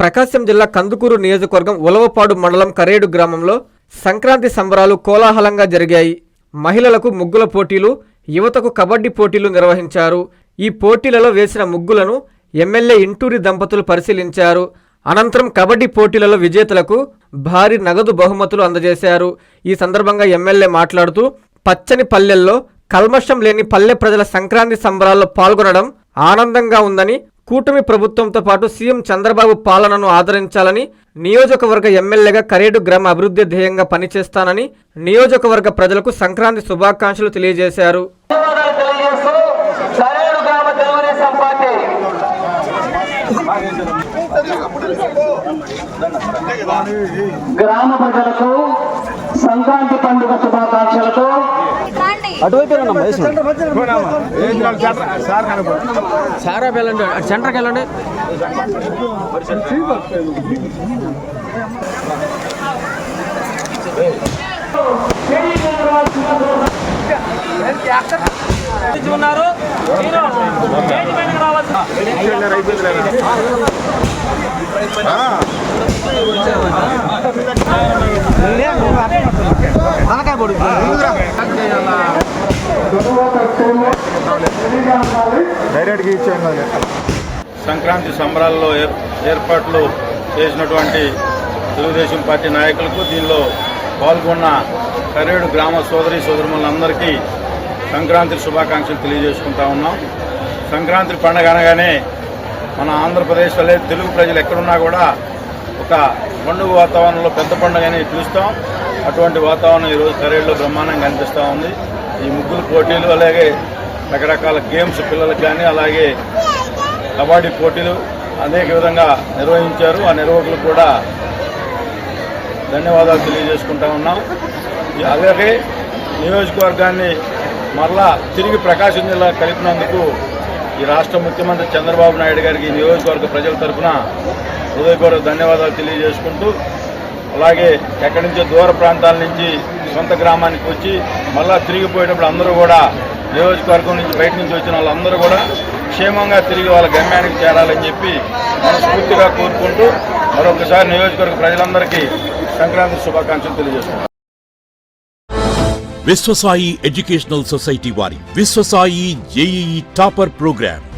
ప్రకాశం జిల్లా కందుకూరు నియోజకవర్గం ఉలవపాడు మండలం కరేడు గ్రామంలో సంక్రాంతి సంబరాలు కోలాహలంగా జరిగాయి. మహిళలకు ముగ్గుల పోటీలు యువతకు కబడ్డీ పోటీలు నిర్వహించారు. ఈ పోటీలలో వేసిన ముగ్గులను ఎమ్మెల్యే ఇంటూరి దంపతులు పరిశీలించారు. అనంతరం కబడ్డీ పోటీలలో విజేతలకు భారీ నగదు బహుమతులు అందజేశారు. ఈ సందర్భంగా ఎమ్మెల్యే మాట్లాడుతూ పచ్చని పల్లెల్లో కల్మషం లేని పల్లె ప్రజల సంక్రాంతి సంబరాల్లో పాల్గొనడం ఆనందంగా ఉందని కూటమి ప్రభుత్వంతో పాటు సీఎం చంద్రబాబు పాలనను ఆదరించాలని నియోజకవర్గ ఎమ్మెల్యేగా కరేడు గ్రామ అభివృద్ధి ధ్యేయంగా పనిచేస్తానని నియోజకవర్గ ప్రజలకు సంక్రాంతి శుభాకాంక్షలు తెలియజేశారు. గ్రామ ప్రజలకు సంక్రాంతి పండుగ శుభాకాంక్షలతో సారా వెళ్ళండి సెంటర్కి వెళ్ళండి. డైరెక్ట్గా ఇచ్చాను సంక్రాంతి సంబరాల్లో ఏర్- ఏర్పాట్లు చేసినటువంటి తెలుగుదేశం పార్టీ నాయకులకు దీనిలో పాల్గొన్న కరేడు గ్రామ సోదరి సోదరులందరికీ సంక్రాంతి శుభాకాంక్షలు తెలియజేసుకుంటా ఉన్నాం. సంక్రాంతి పండగ అనగానే మన ఆంధ్రప్రదేశ్లో వల్లే తెలుగు ప్రజలు ఎక్కడున్నా కూడా ఒక పండుగ వాతావరణంలో పెద్ద పండుగని పిలుస్తాం అటువంటి వాతావరణం ఈరోజు కరేడులో బ్రహ్మాండంగా కనిపిస్తూ ఉంది. ఈ ముగ్గుల పోటీలు అలాగే రకరకాల గేమ్స్ పిల్లలకు కానీ అలాగే కబడ్డీ పోటీలు అనేక విధంగా నిర్వహించారు. ఆ నిర్వాహకులు కూడా ధన్యవాదాలు తెలియజేసుకుంటా ఉన్నాం. అలాగే నియోజకవర్గాన్ని మరలా తిరిగి ప్రకాశం జిల్లా కలిపినందుకు ఈ రాష్ట్ర ముఖ్యమంత్రి చంద్రబాబు నాయుడు గారికి ఈ నియోజకవర్గ ప్రజల తరఫున హృదయపూర్వక ధన్యవాదాలు తెలియజేసుకుంటూ అలాగే ఎక్కడి నుంచో దూర ప్రాంతాల నుంచి సొంత గ్రామానికి వచ్చి మళ్ళా తిరిగిపోయేటప్పుడు అందరూ కూడా నియోజకవర్గం నుంచి బయట నుంచి వచ్చిన వాళ్ళందరూ కూడా క్షేమంగా తిరిగి వాళ్ళ గమ్యానికి చేరాలని చెప్పి మనస్ఫూర్తిగా కోరుకుంటూ మరొకసారి నియోజకవర్గ ప్రజలందరికీ సంక్రాంతి శుభాకాంక్షలు తెలియజేస్తున్నాం. విశ్వసాయి ఎడ్యుకేషనల్ సొసైటీ వారి Vishwasai JEE topper program.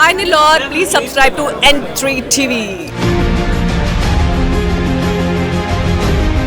Hi Nilor, please subscribe to N3 TV.